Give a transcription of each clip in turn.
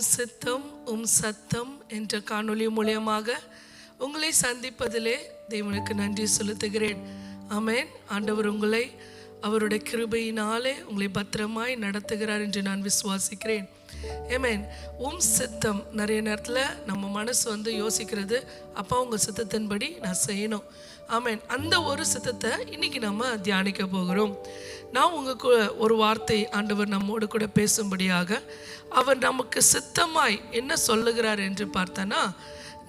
உம் சித்தம் உம் சத்தம் என்ற காணொளி மூலியமாக உங்களை சந்திப்பதிலே தேவனுக்கு நன்றி செலுத்துகிறேன். அமேன் ஆண்டவர் உங்களை அவருடைய கிருபையினாலே உங்களை பத்திரமாய் நடத்துகிறார் என்று நான் விசுவாசிக்கிறேன். ஏமேன் உம் சித்தம் நிறைய நேரத்தில் நம்ம மனசு வந்து யோசிக்கிறது அப்பா உங்கள் சித்தத்தின்படி நான் செய்யணும். ஆமேன் அந்த ஒரு சித்தத்தை இன்னைக்கு நம்ம தியானிக்க போகிறோம். நான் உங்களுக்கு ஒரு வார்த்தை ஆண்டவர் நம்மோடு கூட பேசும்படியாக அவர் நமக்கு சித்தமாய் என்ன சொல்லுகிறார் என்று பார்த்தனா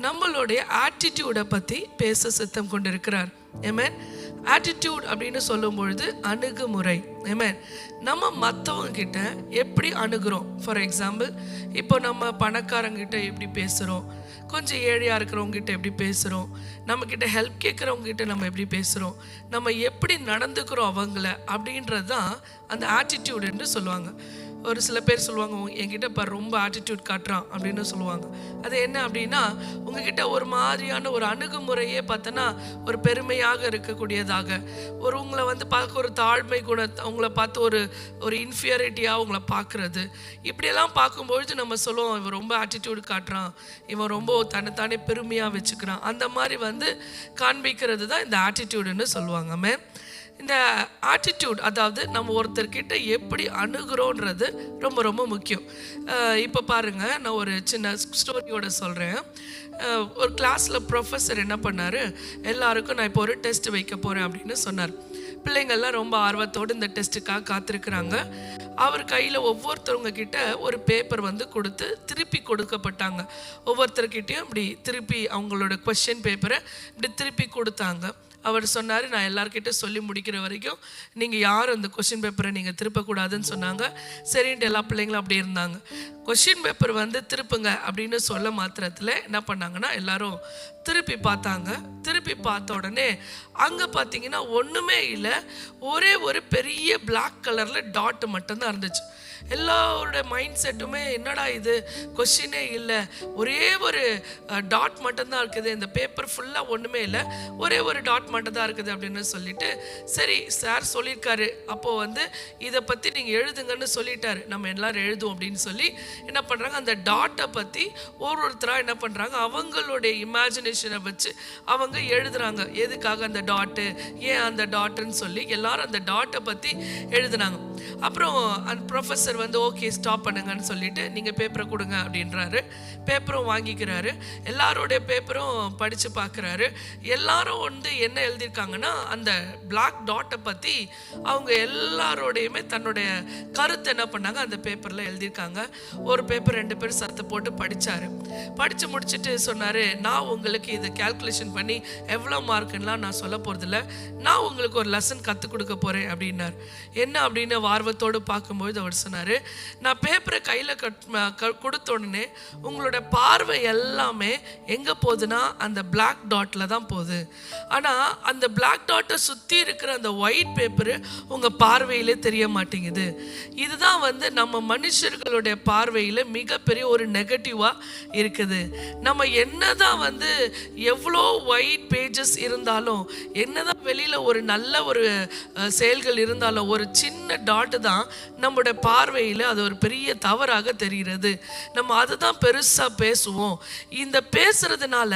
நம்மளுடைய ஆட்டிடியூடை பற்றி பேச சித்தம் கொண்டிருக்கிறார். ஏமேன் ஆட்டிடியூட் அப்படின்னு சொல்லும் பொழுது அணுகுமுறை. ஏமேன் நம்ம மற்றவங்க கிட்ட எப்படி அணுகிறோம்? ஃபார் எக்ஸாம்பிள் இப்போ நம்ம பணக்காரங்கிட்ட எப்படி பேசுகிறோம் கொஞ்சம் ஏழையாக இருக்கிறவங்ககிட்ட எப்படி பேசுகிறோம் நம்மக்கிட்ட ஹெல்ப் கேட்குறவங்ககிட்ட நம்ம எப்படி பேசுகிறோம் நம்ம எப்படி நடந்துக்கிறோம் அவங்கள அப்படின்றது தான் அந்த ஆட்டிடியூடுன்னு சொல்லுவாங்க. ஒரு சில பேர் சொல்லுவாங்க என்கிட்ட இப்போ ரொம்ப ஆட்டிடியூட் காட்டுறான் அப்படின்னு சொல்லுவாங்க. அது என்ன அப்படின்னா உங்ககிட்ட ஒரு மாதிரியான ஒரு அணுகுமுறையே பார்த்தோன்னா ஒரு பெருமையாக இருக்கக்கூடியதாக. ஒரு உங்களை வந்து பார்க்க ஒரு தாழ்மை குண உங்களை பார்த்து ஒரு ஒரு இன்ஃபியாரிட்டியாக உங்களை பார்க்குறது. இப்படியெல்லாம் பார்க்கும்பொழுது நம்ம சொல்லுவோம் இவன் ரொம்ப ஆட்டிடியூட் காட்டுறான். இவன் ரொம்ப தன்னைத்தானே பெருமையாக வச்சுக்கிறான். அந்த மாதிரி வந்து காண்பிக்கிறது தான் இந்த ஆட்டிடியூடுன்னு சொல்லுவாங்க. மேம் இந்த ஆட்டிடியூட் அதாவது நம்ம ஒருத்தர்கிட்ட எப்படி அணுகிறோன்றது ரொம்ப ரொம்ப முக்கியம். இப்போ பாருங்க நான் ஒரு சின்ன ஸ்டோரியோட சொல்கிறேன் ஒரு கிளாஸில் ப்ரொஃபஸர் என்ன பண்ணார்? எல்லாருக்கும் நான் இப்போ ஒரு டெஸ்ட் வைக்க போகிறேன் அப்படின்னு சொன்னார். பிள்ளைங்கள்லாம் ரொம்ப ஆர்வத்தோடு இந்த டெஸ்ட்டுக்காக காத்திருக்கிறாங்க. அவர் கையில் ஒவ்வொருத்தவங்க கிட்ட ஒரு பேப்பர் வந்து கொடுத்து திருப்பி கொடுக்கப்பட்டாங்க. ஒவ்வொருத்தர்கிட்டையும் இப்படி திருப்பி அவங்களோட கொஷின் பேப்பரை இப்படி திருப்பி கொடுத்தாங்க. அவர் சொன்னார் நான் எல்லார்கிட்ட சொல்லி முடிக்கிற வரைக்கும் நீங்கள் யாரும் அந்த கொஷின் பேப்பரை நீங்கள் திருப்பக்கூடாதுன்னு சொன்னாங்க. சரின்ட்டு எல்லா பிள்ளைங்களும் அப்படி இருந்தாங்க. கொஷின் பேப்பர் வந்து திருப்புங்க அப்படின்னு சொல்ல மாத்திரத்தில் என்ன பண்ணாங்கன்னா எல்லாரும் திருப்பி பார்த்தாங்க. திருப்பி பார்த்த உடனே அங்கே பார்த்தீங்கன்னா ஒன்றுமே இல்லை. ஒரே ஒரு பெரிய பிளாக் கலரில் டாட் மட்டும்தான் இருந்துச்சு. எல்லாரோட மைண்ட் செட்டுமே என்னடா இது? கொஷினே இல்லை. ஒரே ஒரு டாட் மட்டும்தான் இருக்குது. இந்த பேப்பர் ஃபுல்லாக ஒன்றுமே இல்லை. ஒரே ஒரு டாட் மட்டும் தான் இருக்குது அப்படின்னு சொல்லிட்டு சரி சார் சொல்லியிருக்காரு. அப்போது வந்து இதை பற்றி நீங்கள் எழுதுங்கன்னு சொல்லிட்டாரு. நம்ம எல்லாரும் எழுதுவோம் அப்படின்னு சொல்லி என்ன பண்ணுறாங்க அந்த டாட்டை பற்றி ஒரு ஒருத்தராக என்ன பண்ணுறாங்க அவங்களுடைய இமேஜினேஷனை வச்சு அவங்க எழுதுகிறாங்க எதுக்காக அந்த டாட்டு ஏன் அந்த டாட்டுன்னு சொல்லி எல்லாரும் அந்த டாட்டை பற்றி எழுதுனாங்க. அப்புறம் அந்த ப்ரொஃபஸர் வந்து ஓகே ஸ்டாப் பண்ணுங்கன்னு சொல்லிட்டு நீங்கள் பேப்பரை கொடுங்க அப்படின்றாரு. பேப்பரும் வாங்கிக்கிறாரு. எல்லாரோடைய பேப்பரும் படித்து பார்க்குறாரு எல்லாரும் வந்து என்ன எழுதியிருக்காங்கன்னா அந்த பிளாக் டாட்டை பற்றி அவங்க எல்லாரோடையுமே தன்னுடைய கருத்தை என்ன பண்ணாங்க அந்த பேப்பரில் எழுதியிருக்காங்க. ஒரு பேப்பர் ரெண்டு பேர் சத்து போட்டு படிச்சாரு. படித்து முடிச்சுட்டு சொன்னார் நான் உங்களுக்கு இதை கால்குலேஷன் பண்ணி எவ்வளோ மார்க்குன்னெலாம் நான் சொல்ல போகிறதில்ல நான் உங்களுக்கு ஒரு லெசன் கற்றுக் கொடுக்க போகிறேன் அப்படின்னார். என்ன அப்படின்னு ஆர்வத்தோடு பார்க்கும்போது அவர் சொன்னார் நான் பேப்பரை கையில் கட் கொடுத்த உடனே உங்களோட பார்வை எல்லாமே எங்கே போகுதுன்னா அந்த பிளாக் டாட்டில் தான் போகுது. ஆனால் அந்த பிளாக் டாட்டை சுற்றி இருக்கிற அந்த ஒயிட் பேப்பரு உங்கள் பார்வையிலே தெரிய மாட்டேங்குது. இதுதான் வந்து நம்ம மனுஷர்களுடைய பார்வையில் மிகப்பெரிய ஒரு நெகட்டிவாக இருக்குது. நம்ம என்னதான் வந்து எவ்வளோ ஒயிட் பேஜஸ் இருந்தாலும் என்னதான் வெளியில் ஒரு நல்ல ஒரு செயல்கள் இருந்தாலும் ஒரு சின்ன டாட் பாட்டு தான் நம்முடைய பார்வையில் அது ஒரு பெரிய தவறாக தெரிகிறது. நம்ம அதை தான் பெருசாக பேசுவோம். இந்த பேசுறதுனால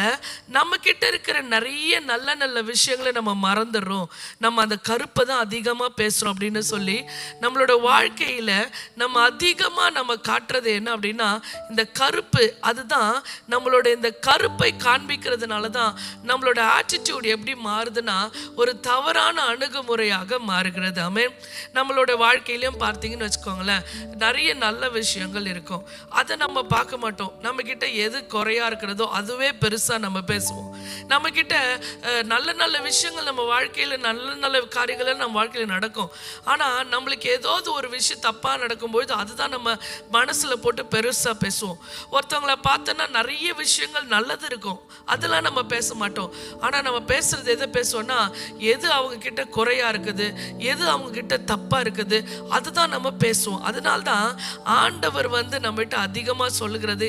நம்ம கிட்ட இருக்கிற நிறைய நல்ல நல்ல விஷயங்களை நம்ம மறந்துடுறோம். நம்ம அந்த கருப்பை தான் அதிகமாக பேசுகிறோம் அப்படின்னு சொல்லி நம்மளோட வாழ்க்கையில் நம்ம அதிகமாக நம்ம காட்டுறது என்ன அப்படின்னா இந்த கருப்பு அதுதான் நம்மளோட இந்த கருப்பை காண்பிக்கிறதுனால தான் நம்மளோட ஆட்டிடியூட் எப்படி மாறுதுன்னா ஒரு தவறான அணுகுமுறையாக மாறுகிறது. ஆமே நம்மளோட வாழ்க்கையிலையும் பார்த்தீங்கன்னு வச்சுக்கோங்களேன் நிறைய நல்ல விஷயங்கள் இருக்கும். அதை நம்ம பார்க்க மாட்டோம். நம்மக்கிட்ட எது குறையாக இருக்கிறதோ அதுவே பெருசாக நம்ம பேசுவோம். நம்ம நல்ல நல்ல விஷயங்கள் நம்ம வாழ்க்கையில் நல்ல நல்ல காரியங்கள் நம்ம வாழ்க்கையில் நடக்கும். ஆனால் நம்மளுக்கு ஏதாவது ஒரு விஷயம் தப்பாக நடக்கும்பொழுது அதுதான் நம்ம மனசில் போட்டு பெருசாக பேசுவோம். ஒருத்தவங்கள பார்த்தோன்னா நிறைய விஷயங்கள் நல்லது இருக்கும். அதெல்லாம் நம்ம பேச மாட்டோம். ஆனால் நம்ம பேசுகிறது எதை பேசுவோம்னா எது அவங்கக்கிட்ட குறையாக இருக்குது எது அவங்கக்கிட்ட தப்பாக இருக்குது அதுதான் நம்ம பேசுவோம். அதனால்தான் ஆண்டவர் வந்து நம்மகிட்ட அதிகமாக சொல்லுகிறது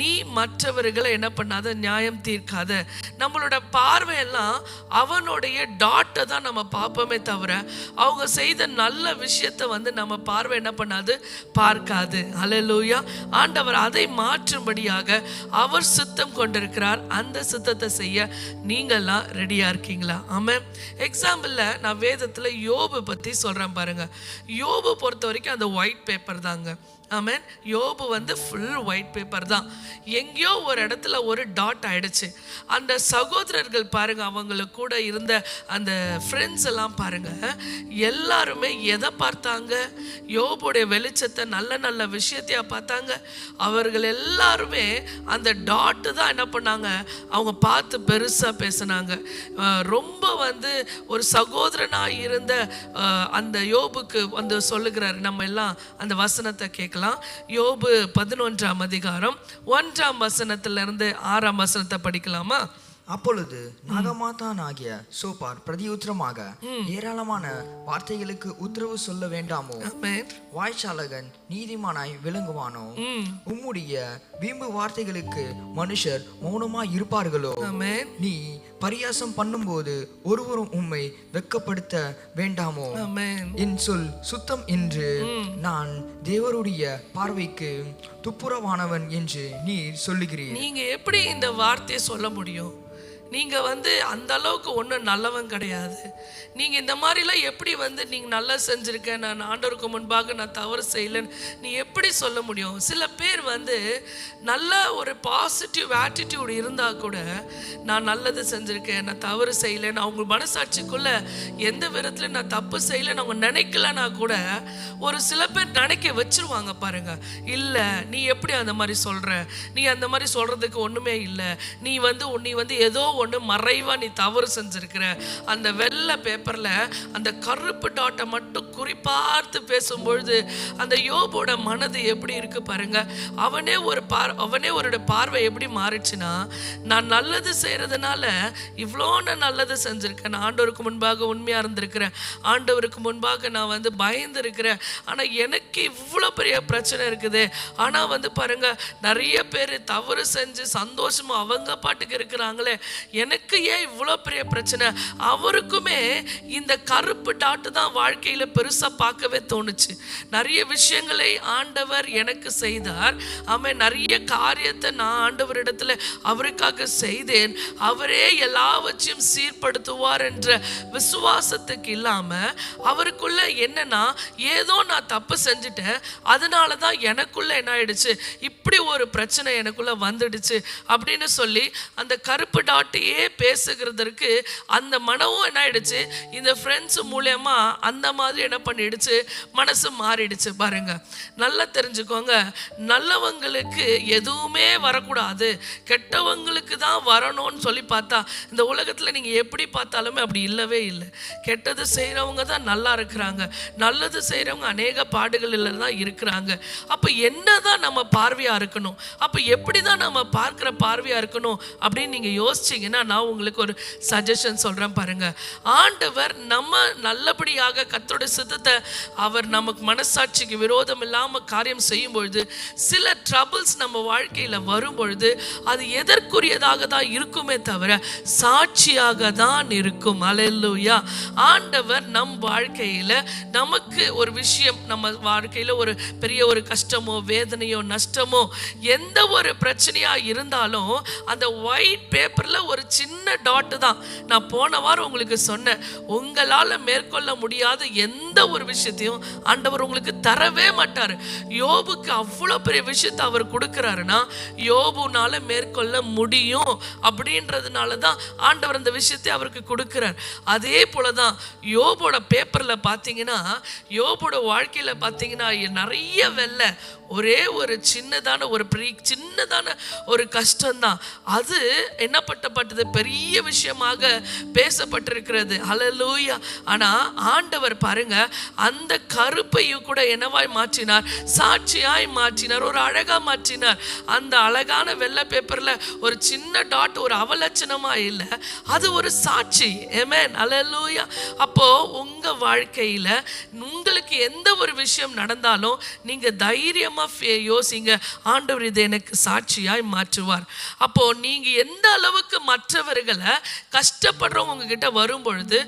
நீ மற்றவர்களை என்ன பண்ணாத நியாயம் தீர்க்காத. நம்மளோட பார்வையெல்லாம் அவனுடைய டாட்டை தான் நம்ம பார்ப்போமே தவிர அவங்க செய்த நல்ல விஷயத்தை வந்து நம்ம பார்வை என்ன பண்ணாது பார்க்காது. அலலூயா ஆண்டவர் அதை மாற்றும்படியாக அவர் சித்தம் கொண்டிருக்கிறார். அந்த சித்தத்தை செய்ய நீங்கள்லாம் ரெடியாக இருக்கீங்களா? ஆமாம் எக்ஸாம்பிளில் நான் வேதத்தில் யோபு பற்றி சொல்கிறேன் பாருங்க. யோபு பொறுத்த வரைக்கும் அந்த ஒயிட் பேப்பர் தாங்க. ஆமாம் யோபு வந்து ஃபுல் ஒயிட் பேப்பர் தான். எங்கேயோ ஒரு இடத்துல ஒரு டாட் ஆயிடுச்சு. அந்த சகோதரர்கள் பாருங்க அவங்களுக்கு கூட இருந்த அந்த ஃப்ரெண்ட்ஸ் எல்லாம் பாருங்க எல்லாருமே எதை பார்த்தாங்க? யோபுடைய வெளிச்சத்தை நல்ல நல்ல விஷயத்தையா பார்த்தாங்க? அவர்கள் எல்லாருமே அந்த டாட்டு தான் என்ன பண்ணாங்க? அவங்க பார்த்து பெருசாக பேசினாங்க. ரொம்ப வந்து ஒரு சகோதரனாக இருந்த அந்த யோபுக்கு வந்து சொல்லுகிறார் நம்ம எல்லாம் அந்த வசனத்தை கேட்கலாம். யோபு பதினொன்றாம் அதிகாரம் ஒன்றாம் வசனத்திலிருந்து ஆறாம் வசனத்தை படிக்கலாமா? அப்பொழுது நாகமாதான் ஆகிய சோபார் பிரதியுத்தரமாக ஏராளமான வார்த்தைகளுக்கு உத்தரவு சொல்ல வேண்டாமோ? வாய்ச்சாலகன் நீதிமானாய் விளங்குவானோ? உம்முடைய வீம்பு வார்த்தைகளுக்கு மனுஷர் மௌனமாய் இருப்பார்களோ? நீ பரியாசம் பண்ணும்போது ஒருவரும் உம்மை வெட்கப்படுத்த வேண்டாமோ? என் சொல் சுத்தம் என்று நான் தேவருடைய பார்வைக்கு துப்புரவானவன் என்று நீர் சொல்லுகிறீர். நீங்க எப்படி இந்த வார்த்தையை சொல்ல முடியும்? நீங்கள் வந்து அந்த அளவுக்கு ஒன்றும் நல்லவன் கிடையாது. நீங்கள் இந்த மாதிரிலாம் எப்படி வந்து நீங்கள் நல்லா செஞ்சிருக்க? நான் ஆண்டவருக்கு முன்பாக நான் தவறு செய்யலைன்னு நீ எப்படி சொல்ல முடியும்? சில பேர் வந்து நல்ல ஒரு பாசிட்டிவ் ஆட்டிடியூட் இருந்தால் கூட நான் நல்லது செஞ்சுருக்கேன் நான் தவறு செய்யலைன்னு அவங்க மனசாட்சிக்குள்ளே எந்த விதத்தில் நான் தப்பு செய்யலைன்னு அவங்க நினைக்கலன்னா கூட ஒரு சில பேர் நினைக்க வச்சிருவாங்க பாருங்க. இல்லை நீ எப்படி அந்த மாதிரி சொல்கிற நீ அந்த மாதிரி சொல்கிறதுக்கு ஒன்றுமே இல்லை. நீ வந்து நீ வந்து ஏதோ ஒன்று மறைவாக நீ தவறு செஞ்சுருக்கிற. அந்த வெள்ளை பேப்பரில் அந்த கருப்பு டாட்டை மட்டும் குறிப்பார்த்து பேசும்பொழுது அந்த யோபோட மனது எப்படி இருக்கு பாருங்க. அவனே ஒரு பார் அவனே ஒரு பார்வை எப்படி மாறிச்சுன்னா நான் நல்லது செய்கிறதுனால இவ்வளோ நான் நல்லது செஞ்சுருக்கேன். நான் ஆண்டவருக்கு முன்பாக உண்மையாக இருந்திருக்கிறேன். ஆண்டவருக்கு முன்பாக நான் வந்து பயந்து இருக்கிறேன். ஆனால் எனக்கு இவ்வளோ பெரிய பிரச்சனை இருக்குது. ஆனால் வந்து பாருங்க நிறைய பேர் தவறு செஞ்சு சந்தோஷமாக அவங்க பாட்டுக்கு இருக்கிறாங்களே. எனக்கு ஏன் இவ்வளோ பெரிய பிரச்சனை? அவருக்குமே இந்த கருப்பு டாட்டு தான் வாழ்க்கையில் பெருசாக பார்க்கவே தோணுச்சு. நிறைய விஷயங்களை ஆண்டவர் எனக்கு செய்தார். அவன் நிறைய காரியத்தை நான் ஆண்டவரிடத்தில் அவருக்காக செய்தேன். அவரே எல்லாவற்றையும் சீர்படுத்துவார் என்ற விசுவாசத்துக்கு இல்லாமல் அவருக்குள்ள என்னன்னா ஏதோ நான் தப்பு செஞ்சுட்டேன். அதனால தான் எனக்குள்ள என்ன ஆயிடுச்சு? இப்படி ஒரு பிரச்சனை எனக்குள்ள வந்துடுச்சு அப்படின்னு சொல்லி அந்த கருப்பு டாட்டு டாட்டையே பேசுகிறதற்கு அந்த மனமும் என்ன ஆயிடுச்சு இந்த ஃப்ரெண்ட்ஸ் மூலயமா அந்த மாதிரி என்ன பண்ணிடுச்சு. மனசு மாறிடுச்சு பாருங்க. நல்லா தெரிஞ்சுக்கோங்க. நல்லவங்களுக்கு எதுவுமே வரக்கூடாது. கெட்டவங்களுக்கு தான் வரணும்னு சொல்லி பார்த்தா இந்த உலகத்தில் நீங்கள் எப்படி பார்த்தாலுமே அப்படி இல்லவே இல்லை. கெட்டது செய்கிறவங்க தான் நல்லா இருக்கிறாங்க. நல்லது செய்கிறவங்க அநேக பாடுகளில் தான் இருக்கிறாங்க. அப்போ என்ன தான் நம்ம பார்வையாக இருக்கணும்? அப்போ எப்படி தான் நம்ம பார்க்குற பார்வையாக இருக்கணும்? அப்படின்னு நீங்கள் யோசிச்சிங்க. யோசிச்சீங்கன்னா நான் உங்களுக்கு ஒரு சஜஷன் சொல்றேன் பாருங்க. ஆண்டவர் நம்ம நல்லபடியாக கத்தோட சித்தத்தை அவர் நமக்கு மனசாட்சிக்கு விரோதம் இல்லாம காரியம் செய்யும் பொழுது சில ட்ரபிள்ஸ் நம்ம வாழ்க்கையில வரும் பொழுது அது எதற்குரியதாக தான் இருக்குமே தவிர சாட்சியாக தான் இருக்கும். அலையல்லூயா ஆண்டவர் நம் வாழ்க்கையில நமக்கு ஒரு விஷயம் நம்ம வாழ்க்கையில ஒரு பெரிய ஒரு கஷ்டமோ வேதனையோ நஷ்டமோ எந்த ஒரு பிரச்சனையா இருந்தாலும் அந்த ஒயிட் பேப்பர்ல ஒரு சின்ன டாட்டு தான். நான் போன வாரம் உங்களுக்கு சொன்னேன் உங்களால மேற்கொள்ள முடியாத எந்த ஒரு விஷயத்தையும் ஆண்டவர் உங்களுக்கு தரவே மாட்டார். யோபுக்கு அவ்வளோ பெரிய விஷயத்தை அவர் கொடுக்குறாருன்னா யோபுனால மேற்கொள்ள முடியும் அப்படின்றதுனால தான் ஆண்டவர் அந்த விஷயத்தை அவருக்கு கொடுக்குறார். அதே போல தான் யோபோட பேப்பரில் பார்த்தீங்கன்னா யோபோட வாழ்க்கையில் பார்த்தீங்கன்னா நிறைய வெள்ளை ஒரே ஒரு சின்னதான ஒரு பெரிய சின்னதான ஒரு கஷ்டம்தான். அது என்ன பட்டப்பட்டது பெரிய விஷயமாக பேசப்பட்டிருக்கிறது. அலலூயா ஆனா ஆண்டவர் பாருங்க அந்த கருப்பையும் கூட என்னவாய் மாற்றினார்? சாட்சியாய் மாற்றினார். ஒரு அழகா மாற்றினார். அந்த அழகான வெள்ளை பேப்பர்ல ஒரு சின்ன டாட் ஒரு அவலட்சணமாக இல்லை. அது ஒரு சாட்சி. ஏமேன் அலலூயா அப்போ உங்க வாழ்க்கையில் வாழ்க்கையில உங்களுக்கு எந்த ஒரு விஷயம் நடந்தாலும் நீங்க தைரியமா யோசிங்க. ஆண்டவர் இதை எனக்கு சாட்சியாய் மாற்றுவார். அப்போ நீங்க எந்த அளவுக்கு மற்றவர்களை கஷ்டப்படுறவங்க உங்ககிட்ட வரும் பொழுது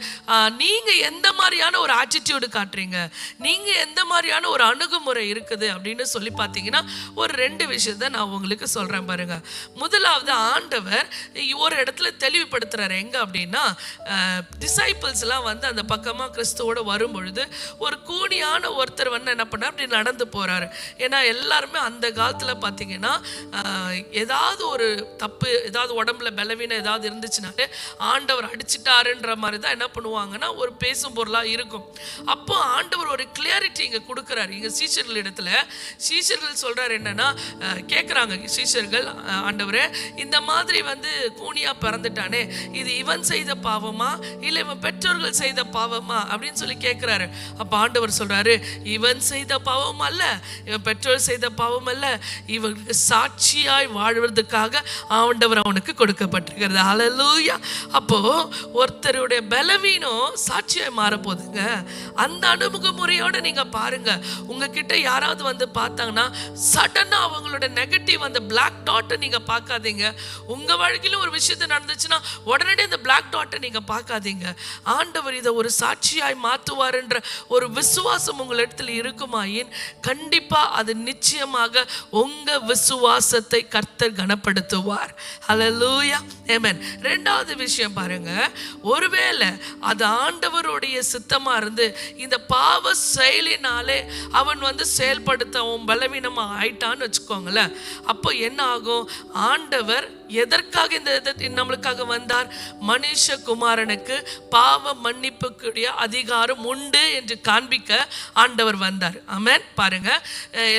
எந்த மாதிரியான ஒரு ஆட்டிடியூடு காட்டுறீங்க? நீங்கள் எந்த மாதிரியான ஒரு அணுகுமுறை இருக்குது அப்படின்னு சொல்லி பார்த்தீங்கன்னா ஒரு ரெண்டு விஷயத்த நான் உங்களுக்கு சொல்கிறேன் பாருங்க. முதலாவது ஆண்டவர் ஒரு இடத்துல தெளிவுபடுத்துகிறார் எங்கே அப்படின்னா டிசைப்பிள்ஸ்லாம் வந்து அந்த பக்கமாக கிறிஸ்துவோட வரும் பொழுது ஒரு கூனியான ஒருத்தர் வந்து என்ன பண்ணார்? அப்படி நடந்து போகிறாரு ஏன்னா எல்லாருமே அந்த காலத்தில் பார்த்தீங்கன்னா ஏதாவது ஒரு தப்பு ஏதாவது உடம்புல பலவீனம் ஏதாவது இருந்துச்சுனாலே ஆண்டவர் அடிச்சிட்டாருன்ற மாதிரி தான் என்ன பண்ணுவாங்கன்னா ஒரு பேசும் பொருளா இருக்கும். அப்போ ஆண்டவர் ஒரு கிளியாரிட்டி இங்க கொடுக்குறாரு. இங்க சீஷர்கள் இடத்துல சீஷர்கள் சொல்றாரு என்னன்னா கேட்குறாங்க கேக்குறாங்க சீஷர்கள் ஆண்டவரே இந்த மாதிரி வந்து கூனியா பிறந்துட்டானே இது இவன் செய்த பாவமா இல்லை இவன் பெற்றோர்கள் செய்த பாவமா அப்படின்னு சொல்லி கேட்குறாரு அப்போ ஆண்டவர் சொல்றாரு இவன் செய்த பாவம் அல்ல இவன் பெற்றோர் செய்த பாவம் அல்ல இவனுக்கு சாட்சியாய் வாழ்வதற்காக ஆண்டவர் அவனுக்கு இருக்கிறது. அலலூயா அப்போ ஒருத்தருடைய பலவீனம் சாட்சியாய் மாறப்போகுதுங்க. அந்த அணுகுமுறையோட நீங்க பாருங்க. உங்ககிட்ட யாராவது வந்து பார்த்தாங்கன்னா சடனா அவங்களோட நெகட்டிவ் அந்த பிளாக் டாட்டை நீங்க பார்க்காதீங்க. உங்க வாழ்க்கையிலும் ஒரு விஷயத்த நடந்துச்சுன்னா உடனடி அந்த பிளாக் டாட்டை நீங்க பார்க்காதீங்க. ஆண்டவர் இதை ஒரு சாட்சியாய் மாற்றுவார்ன்ற ஒரு விசுவாசம் உங்கள் இடத்துல இருக்குமாயின் கண்டிப்பா அது நிச்சயமாக உங்க விசுவாசத்தை கர்த்தர் கனப்படுத்துவார். ஹலலூயா ஆமென் ரெண்டாவது விஷயம் பாருங்க. ஒருவேளை அது ஆண்டவருடைய சித்தமா இருந்து இந்த பாவ செயலினாலே அவன் வந்து செயல்படுத்தவும் பலவீனமா ஆயிட்டான்னு வச்சுக்கோங்களேன். அப்போ என்ன ஆகும்? ஆண்டவர் எதற்காக இந்த நம்மளுக்காக வந்தார்? மனுஷகுமாரனுக்கு பாவ மன்னிப்புக்குரிய அதிகாரம் உண்டு என்று காண்பிக்க ஆண்டவர் வந்தார். ஆமென் பாருங்க.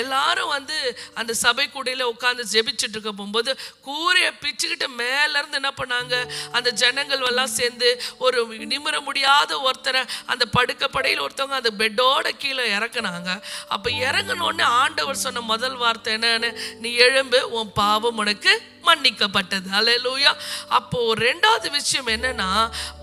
எல்லாரும் வந்து அந்த சபை கூடையில் உட்கார்ந்து ஜெபிச்சுட்டு இருக்க போகும்போது கூரையை பிச்சுக்கிட்டு மேலேருந்து என்ன பண்ணாங்க? அந்த ஜனங்கள் எல்லாம் சேர்ந்து ஒரு நிமிர முடியாத ஒருத்தரை அந்த படுக்கப்படையில் ஒருத்தவங்க அந்த பெட்டோட கீழே இறக்குனாங்க. அப்போ இறங்கின ஆண்டவர் சொன்ன முதல் வார்த்தை என்னன்னு நீ எழும்பு உன் பாவம் உனக்கு மன்னிக்கப்பட்டது. அலையலூயா அப்போ ரெண்டாவது விஷயம் என்னன்னா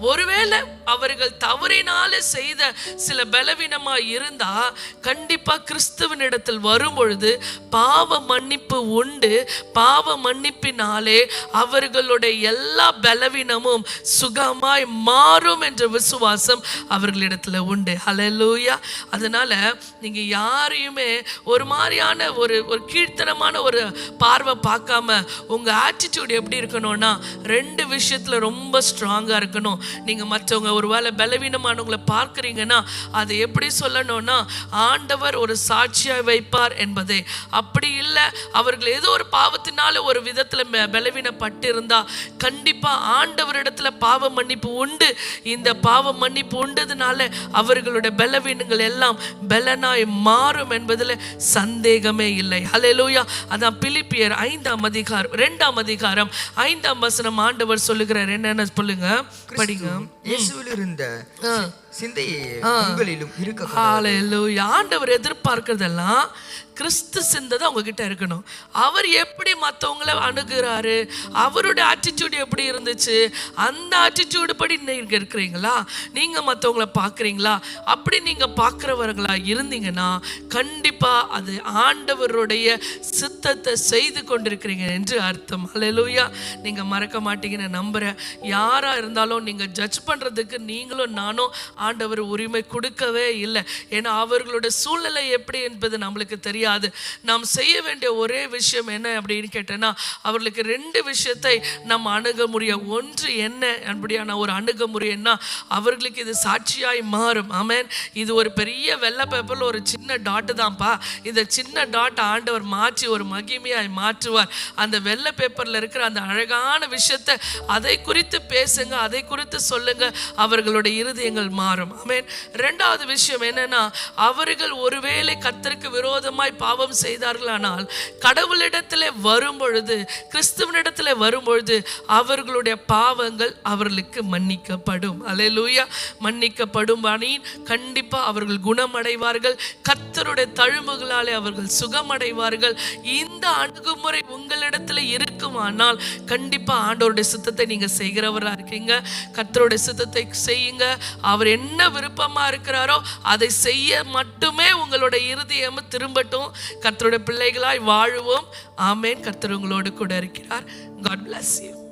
ஒருவேளை அவர்கள் தவறினால செய்த சில பலவீனமா இருந்தா கண்டிப்பா கிறிஸ்துவின் இடத்தில் வரும் பொழுது பாவ மன்னிப்பு உண்டு. பாவ மன்னிப்பினாலே அவர்களுடைய எல்லா பலவீனமும் சுகமாய் மாறும் என்ற விசுவாசம் அவர்களிடத்துல உண்டு. ஹalleluya அதனால நீங்க யாரையுமே ஒரு மாதிரியான ஒரு ஒரு கீழ்த்தனமான ஒரு பார்வை பார்க்காம உங்க ஆட்டிடியூட் எப்படி இருக்கணும்னா ரெண்டு விஷயத்தில் ரொம்ப ஸ்ட்ராங்காக இருக்கணும். நீங்கள் மற்றவங்க ஒரு வேலை பலவீனமானவங்களை பார்க்குறீங்கன்னா அதை எப்படி சொல்லணும்னா ஆண்டவர் ஒரு சாட்சியாக வைப்பார் என்பதே. அப்படி இல்லை அவர்கள் ஏதோ ஒரு பாவத்தினால ஒரு விதத்தில் ப- பலவீனப்பட்டிருந்தா கண்டிப்பாக ஆண்டவரிடத்துல பாவ மன்னிப்பு உண்டு. இந்த பாவ மன்னிப்பு உண்டதுனால அவர்களுடைய பலவீனங்கள் எல்லாம் பலனாய் மாறும் என்பதில் சந்தேகமே இல்லை. ஹalleluya அதான் பிலிப்பியர் ஐந்தாம் அதிகாரம் ரெண்டாம் அதிகாரம் ஐந்தாம் வசனம் ஆண்டவர் சொல்லுகிறார். என்னென்ன சொல்லுங்க? படிங்க. இயேசுவில் இருந்த சிந்தையே உங்களிலும் இருக்க ஆண்டவர் எதிர்பார்க்கிறதெல்லாம் கிறிஸ்து சிந்ததை உங்ககிட்ட இருக்கணும். அவர் எப்படி மற்றவங்கள அணுகிறாரு? அவருடைய ஆட்டிடியூட் எப்படி இருந்துச்சு? அந்த ஆட்டிடியூடு படி நீங்க இருக்கிறீங்களா? நீங்க மற்றவங்கள பார்க்குறீங்களா? அப்படி நீங்க பார்க்குறவர்களா இருந்தீங்கன்னா கண்டிப்பா அது ஆண்டவருடைய சித்தத்தை செய்து கொண்டிருக்கிறீங்க என்று அர்த்தம். அல்லேலூயா நீங்க மறக்க மாட்டீங்கன்னு நம்புறேன். யாரா இருந்தாலும் நீங்க ஜட்ஜ் பண்றதுக்கு நீங்களும் நானும் ஆண்டவர் உரிமை கொடுக்கவே இல்லை. ஏன்னா அவர்களோட சூழ்நிலை எப்படி என்பது நம்மளுக்கு தெரியாது. நாம் செய்ய வேண்டிய ஒரே விஷயம் என்ன அப்படின்னு கேட்டேன்னா அவர்களுக்கு ரெண்டு விஷயத்தை நம்ம அணுக முடியும் ஒன்று என்ன அப்படியான ஒரு அணுகுமுறை அவர்களுக்கு இது சாட்சியாய் மாறும். ஆமேன். இது ஒரு பெரிய வெள்ளை பேப்பரில் ஒரு சின்ன டாட்டு தான்ப்பா. இந்த சின்ன டாட் ஆண்டவர் மாற்றி ஒரு மகிமையாய் மாற்றுவார். அந்த வெள்ளை பேப்பரில் இருக்கிற அந்த அழகான விஷயத்தை அதை குறித்து பேசுங்க அதை குறித்து சொல்லுங்க அவர்களுடைய இருதயங்கள் மாறும். ஆமேன். ரெண்டாவது விஷயம் என்னன்னா அவர்கள் ஒருவேளை கத்தருக்கு விரோதமாய் பாவம் செய்தார்களானால் கடவுளிடத்தில் வரும்பொழுது கிறிஸ்துவனிடத்தில் வரும்பொழுது அவர்களுடைய பாவங்கள் அவர்களுக்கு மன்னிக்கப்படும். அல்லேலூயா மன்னிக்கப்படும் அணியின் கண்டிப்பா அவர்கள் குணமடைவார்கள். கர்த்தருடைய தழும்புகளாலே அவர்கள் சுகமடைவார்கள். இந்த அணுகுமுறை உங்களிடத்துல இருக்குமானால் கண்டிப்பா ஆண்டவருடைய சுத்தத்தை நீங்க செய்கிறவரா இருக்கீங்க. கர்த்தருடைய சுத்தத்தை செய்யுங்க. அவர் என்ன விருப்பமா இருக்கிறாரோ அதை செய்ய மட்டுமே உங்களுடைய இருதயம் திரும்பட்டும். கர்த்தருடைய பிள்ளைகளாய் வாழுவோம். ஆமேன். கர்த்தர் உங்களோடு கூட இருக்கிறார். God bless you